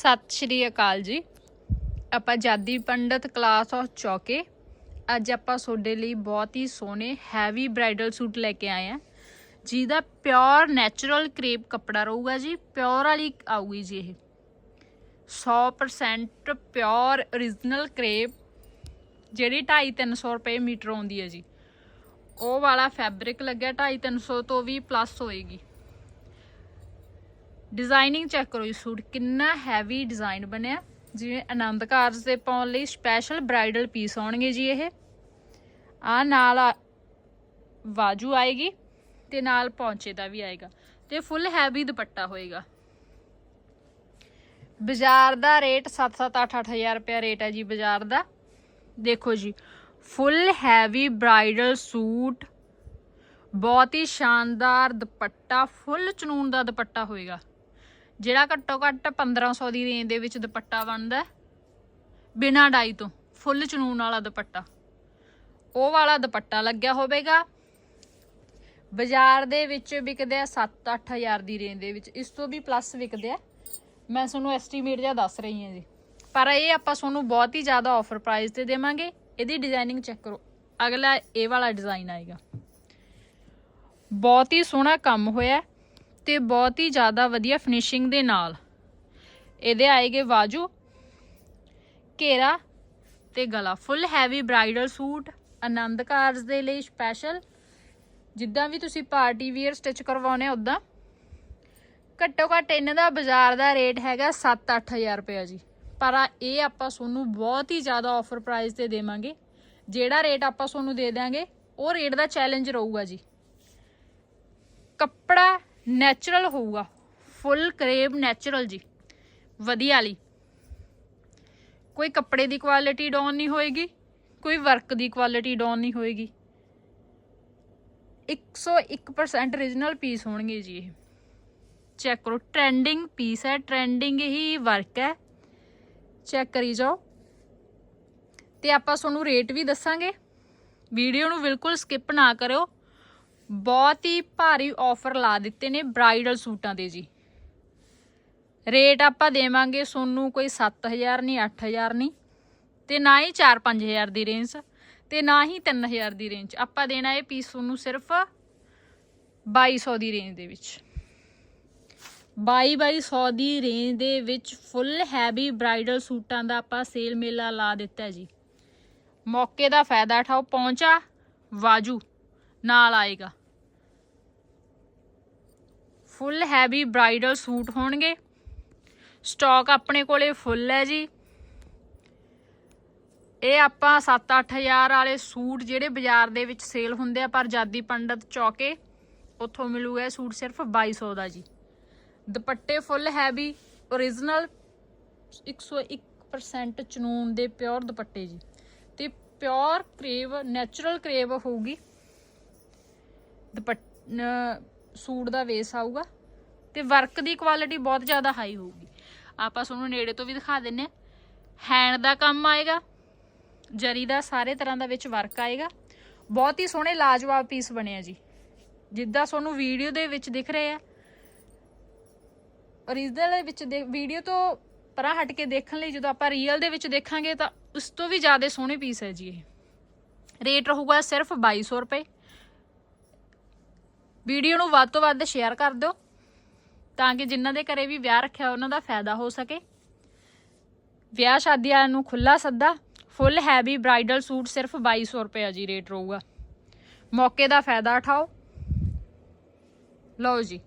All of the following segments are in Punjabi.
ਸਤਿ ਸ਼੍ਰੀ ਅਕਾਲ ਜੀ। ਆਪਾਂ ਜਾਦੀ ਪੰਡਤ ਕਲਾਸ ਆਫ ਚੌਕੇ। ਅੱਜ ਆਪਾਂ ਤੁਹਾਡੇ ਲਈ ਬਹੁਤ ਹੀ ਸੋਹਣੇ ਹੈਵੀ ਬ੍ਰਾਈਡਲ ਸੂਟ ਲੈ ਕੇ ਆਏ ਆ। ਜਿਹਦਾ ਪਿਓਰ ਨੈਚੁਰਲ ਕਰੇਪ ਕੱਪੜਾ ਰਹੂਗਾ ਜੀ ਪਿਓਰ ਵਾਲੀ ਆਊਗੀ ਜੀ ਇਹ। 100% ਪਿਓਰ origignal ਕਰੇਪ ਜਿਹੜੀ 2.5 300 ਰੁਪਏ ਮੀਟਰ ਆਉਂਦੀ ਹੈ ਜੀ। ਉਹ ਵਾਲਾ ਫੈਬਰਿਕ ਲੱਗਿਆ 2.5 300 ਤੋਂ ਵੀ ਪਲੱਸ ਹੋਏਗੀ। ਡਿਜ਼ਾਈਨਿੰਗ ਚੈੱਕ ਕਰੋ ਜੀ ਸੂਟ, ਕਿੰਨਾ ਹੈਵੀ ਡਿਜ਼ਾਈਨ ਬਣਿਆ। ਜਿਵੇਂ ਆਨੰਦ ਕਾਰਜ ਤੇ ਪਾਉਣ ਲਈ ਸਪੈਸ਼ਲ ਬ੍ਰਾਈਡਲ ਪੀਸ ਆਉਣਗੇ ਜੀ ਇਹ। ਆ ਨਾਲ ਵਾਜੂ ਆਏਗੀ ਤੇ ਨਾਲ ਪੌਂਚੇ ਦਾ ਵੀ ਆਏਗਾ ਤੇ ਫੁੱਲ ਹੈਵੀ ਦੁਪੱਟਾ ਹੋਏਗਾ। ਬਾਜ਼ਾਰ ਦਾ ਰੇਟ 7-7 8-8000 ਰੁਪਏ ਰੇਟ ਹੈ ਜੀ ਬਾਜ਼ਾਰ ਦਾ। ਦੇਖੋ ਜੀ ਫੁੱਲ ਹੈਵੀ ਬ੍ਰਾਈਡਲ ਸੂਟ, ਬਹੁਤ ਹੀ ਸ਼ਾਨਦਾਰ ਦੁਪੱਟਾ ਫੁੱਲ ਚਨੂਨ ਦਾ ਦੁਪੱਟਾ ਹੋਏਗਾ। ਜਿਹੜਾ ਘੱਟੋ ਘੱਟ 1500 ਦੀ ਰੇਂਜ ਦੇ ਵਿੱਚ ਦੁਪੱਟਾ ਬਣਦਾ ਬਿਨਾ ਡਾਈ ਤੋਂ ਫੁੱਲ ਚਨੂਨ ਵਾਲਾ ਦੁਪੱਟਾ। ਉਹ ਵਾਲਾ ਦੁਪੱਟਾ ਲੱਗਿਆ ਹੋਵੇਗਾ। ਬਾਜ਼ਾਰ ਦੇ ਵਿੱਚ ਵਿਕਦੇ ਆ 7-8000 ਦੀ ਰੇਂਜ ਦੇ ਵਿੱਚ। ਇਸ ਤੋਂ ਵੀ ਪਲੱਸ ਵਿਕਦੇ ਆ। ਮੈਂ ਤੁਹਾਨੂੰ ਐਸਟੀਮੇਟ ਜਿਹਾ ਦੱਸ ਰਹੀ ਹਾਂ ਜੀ। ਪਰ ਇਹ ਆਪਾਂ ਤੁਹਾਨੂੰ ਬਹੁਤ ਹੀ ਜ਼ਿਆਦਾ ਆਫਰ ਪ੍ਰਾਈਸ ਤੇ ਦੇਵਾਂਗੇ। ਇਹਦੀ ਡਿਜ਼ਾਈਨਿੰਗ ਚੈੱਕ ਕਰੋ। ਅਗਲਾ ਇਹ ਵਾਲਾ ਡਿਜ਼ਾਈਨ ਆਏਗਾ। ਬਹੁਤ ਹੀ ਸੋਹਣਾ ਕੰਮ ਹੋਇਆ। ਤੇ ਬਹੁਤ ਹੀ ਜ਼ਿਆਦਾ ਵਧੀਆ ਫਿਨਿਸ਼ਿੰਗ ਦੇ ਨਾਲ। ਇਹਦੇ ਆਏਗੇ ਬਾਜੂ ਘੇਰਾ ਤੇ ਗਲਾ। Full heavy bridal suit Anand Karaj ਦੇ ਲਈ ਸਪੈਸ਼ਲ ਜਿੱਦਾਂ ਵੀ ਤੁਸੀਂ ਪਾਰਟੀ ਵੀਅਰ ਸਟਿਚ ਕਰਵਾਉਣੇ ਆ ਉਦਾਂ ਘੱਟੋ ਘੱਟ ਇਹਨਾਂ ਦਾ ਬਾਜ਼ਾਰ ਦਾ ਰੇਟ ਹੈਗਾ 7-8000 ਰੁਪਏ ਜੀ। ਪਰ ਇਹ ਆਪਾਂ ਤੁਹਾਨੂੰ ਬਹੁਤ ਹੀ ਜ਼ਿਆਦਾ ਆਫਰ ਪ੍ਰਾਈਸ ਤੇ ਦੇਵਾਂਗੇ। ਜਿਹੜਾ ਰੇਟ ਆਪਾਂ ਤੁਹਾਨੂੰ ਦੇ ਦਿਆਂਗੇ, ਉਹ ਰੇਟ ਦਾ ਚੈਲੰਜ ਰਹੂਗਾ ਜੀ। ਕੱਪੜਾ ਨੈਚੁਰਲ ਹੋਊਗਾ। ਫੁੱਲ ਕਰੇਬ ਨੈਚੁਰਲ ਜੀ। ਵਧੀਆ ਵਾਲੀ ਕੋਈ ਕੱਪੜੇ ਦੀ ਕੁਆਲਿਟੀ ਡਾਊਨ ਨਹੀਂ ਹੋਏਗੀ, ਕੋਈ ਵਰਕ ਦੀ ਕੁਆਲਿਟੀ ਡਾਊਨ ਨਹੀਂ ਹੋਏਗੀ। 101% origignal ਪੀਸ ਹੋਣਗੇ ਜੀ ਇਹ। ਚੈੱਕ ਕਰੋ ਟ੍ਰੈਂਡਿੰਗ ਪੀਸ ਹੈ ਟ੍ਰੈਂਡਿੰਗ ਹੀ ਵਰਕ ਹੈ। ਚੈੱਕ ਕਰੀ ਜਾਓ। ਤੇ ਆਪਾਂ ਤੁਹਾਨੂੰ ਰੇਟ ਵੀ ਦੱਸਾਂਗੇ। ਵੀਡੀਓ ਨੂੰ ਬਿਲਕੁਲ ਸਕਿਪ ਨਾ ਕਰਿਓ। ਬਹੁਤ ਹੀ ਭਾਰੀ ਆਫਰ ਲਾ ਦਿੱਤੇ ਨੇ ਬ੍ਰਾਈਡਲ ਸੂਟਾਂ ਦੇ ਜੀ। ਰੇਟ ਆਪਾਂ ਦੇਵਾਂਗੇ ਸੋਨੂੰ ਕੋਈ 7000 ਨਹੀਂ 8000 ਨਹੀਂ, ਤੇ ਨਾ ਹੀ 4-5000 ਦੀ ਰੇਂਜ ਤੇ ਨਾ ਹੀ 3000 ਦੀ ਰੇਂਜ ਆਪਾਂ ਦੇਣਾ ਇਹ ਪੀਸ ਤੁਹਾਨੂੰ ਸਿਰਫ 2200 ਦੀ ਰੇਂਜ ਦੇ ਵਿੱਚ। 2200 ਦੀ ਰੇਂਜ ਦੇ ਵਿੱਚ ਫੁੱਲ ਹੈਵੀ ਬ੍ਰਾਈਡਲ ਸੂਟਾਂ ਦਾ ਆਪਾਂ ਸੇਲ ਮੇਲਾ ਲਾ ਦਿੱਤਾ ਜੀ। ਮੌਕੇ ਦਾ ਫਾਇਦਾ ਉਠਾਓ, ਪਹੁੰਚਾ, ਵਾਜੂ, ਨਾਲ ਆਏਗਾ। ਫੁੱਲ ਹੈਵੀ ਬ੍ਰਾਈਡਲ ਸੂਟ ਹੋਣਗੇ। ਸਟਾਕ ਆਪਣੇ ਕੋਲੇ ਫੁੱਲ ਹੈ ਜੀ। ਇਹ ਆਪਾਂ 7-8000 ਵਾਲੇ ਸੂਟ ਜਿਹੜੇ ਬਾਜ਼ਾਰ ਦੇ ਵਿੱਚ ਸੇਲ ਹੁੰਦੇ ਆ, ਪਰ ਜਾਦੀ ਪੰਡਤ ਚੌਕੇ, ਉੱਥੋਂ ਮਿਲੂਗਾ ਸੂਟ ਸਿਰਫ 2200 ਦਾ ਜੀ। ਦੁਪੱਟੇ ਫੁੱਲ ਹੈਵੀ origignal 101% ਚਨੂਨ ਦੇ ਪਿਓਰ ਦੁਪੱਟੇ ਜੀ। ਤੇ ਪਿਓਰ ਕਰੇਵ ਨੈਚੁਰਲ ਕਰੇਵ ਹੋਊਗੀ। ਦੁਪੱਟ ਸੂਟ ਦਾ ਵੇਸ ਆਊਗਾ ਤੇ ਵਰਕ ਦੀ ਕੁਆਲਿਟੀ ਬਹੁਤ ਜ਼ਿਆਦਾ ਹਾਈ ਹੋਊਗੀ। ਆਪਾਂ ਤੁਹਾਨੂੰ ਨੇੜੇ ਤੋਂ ਵੀ ਦਿਖਾ ਦਿੰਨੇ ਆ। ਹੈਂਡ ਦਾ ਕੰਮ ਆਏਗਾ, ਜਰੀ ਦਾ ਸਾਰੇ ਤਰ੍ਹਾਂ ਦਾ ਵਿੱਚ ਵਰਕ ਆਏਗਾ। ਬਹੁਤ ਹੀ ਸੋਹਣੇ ਲਾਜਵਾਬ ਪੀਸ ਬਣਿਆ ਜੀ। ਜਿੱਦਾਂ ਤੁਹਾਨੂੰ ਵੀਡੀਓ ਦੇ ਵਿੱਚ ਦਿਖ ਰਹੇ ਆ। ਓਰੀਜਨਲ ਦੇ ਵਿੱਚ ਵੀਡੀਓ ਤੋਂ ਪਰਾਂ ਹਟ ਕੇ ਦੇਖਣ ਲਈ ਜਦੋਂ ਆਪਾਂ ਰੀਅਲ ਦੇ ਵਿੱਚ ਦੇਖਾਂਗੇ ਤਾਂ ਉਸ ਤੋਂ ਵੀ ਜ਼ਿਆਦਾ ਸੋਹਣੇ ਪੀਸ ਹੈ ਜੀ ਇਹ। ਰੇਟ ਰਹੂਗਾ ਸਿਰਫ 2200 ਰੁਪਏ। ਵੀਡੀਓ ਨੂੰ ਵੱਧ ਤੋਂ ਵੱਧ ਸ਼ੇਅਰ ਕਰ ਦਿਓ ਤਾਂ ਕਿ ਜਿਨ੍ਹਾਂ ਦੇ ਘਰੇ ਵੀ ਵਿਆਹ ਰੱਖਿਆ ਉਹਨਾਂ ਦਾ ਫਾਇਦਾ ਹੋ ਸਕੇ। ਵਿਆਹ ਸ਼ਾਦੀਆਂ ਨੂੰ ਖੁੱਲਾ ਸੱਦਾ ਫੁੱਲ ਹੈਵੀ ਬ੍ਰਾਈਡਲ ਸੂਟ ਸਿਰਫ 2200 ਰੁਪਏ ਜੀ ਰੇਟ ਰਹੂਗਾ। ਮੌਕੇ ਦਾ ਫਾਇਦਾ ਉਠਾਓ। ਲਓ ਜੀ,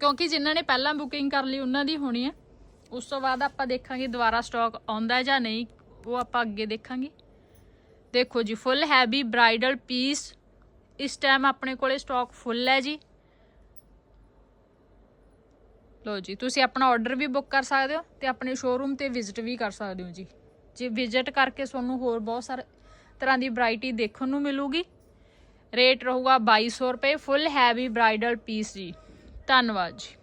ਕਿਉਂਕਿ ਜਿਨ੍ਹਾਂ ਨੇ ਪਹਿਲਾਂ ਬੁਕਿੰਗ ਕਰ ਲਈ, ਉਹਨਾਂ ਦੀ ਹੋਣੀ ਹੈ। ਉਸ ਤੋਂ ਬਾਅਦ ਆਪਾਂ ਦੇਖਾਂਗੇ ਦੁਬਾਰਾ ਸਟਾਕ ਆਉਂਦਾ ਹੈ ਜਾਂ ਨਹੀਂ, ਉਹ ਆਪਾਂ ਅੱਗੇ ਦੇਖਾਂਗੇ। ਦੇਖੋ ਜੀ ਫੁੱਲ ਹੈਵੀ ਬ੍ਰਾਈਡਲ ਪੀਸ ਇਸ ਟਾਈਮ ਆਪਣੇ ਕੋਲੇ ਸਟਾਕ ਫੁੱਲ ਹੈ ਜੀ। ਲੋ ਜੀ, ਤੁਸੀਂ ਆਪਣਾ ਆਰਡਰ ਵੀ ਬੁੱਕ ਕਰ ਸਕਦੇ ਹੋ ਤੇ ਆਪਣੇ ਸ਼ੋਰੂਮ ਤੇ ਵਿਜ਼ਿਟ ਵੀ ਕਰ ਸਕਦੇ ਹੋ ਜੀ। ਜੇ ਵਿਜ਼ਿਟ ਕਰਕੇ ਤੁਹਾਨੂੰ ਹੋਰ ਬਹੁਤ ਸਾਰੇ ਤਰ੍ਹਾਂ ਦੀ ਵੈਰਾਈਟੀ ਦੇਖਣ ਨੂੰ ਮਿਲੂਗੀ ਰੇਟ ਰਹੂਗਾ 2200 ਰੁਪਏ ਫੁੱਲ ਹੈਵੀ ਬ੍ਰਾਈਡਲ ਪੀਸ ਜੀ। ਧੰਨਵਾਦ ਜੀ।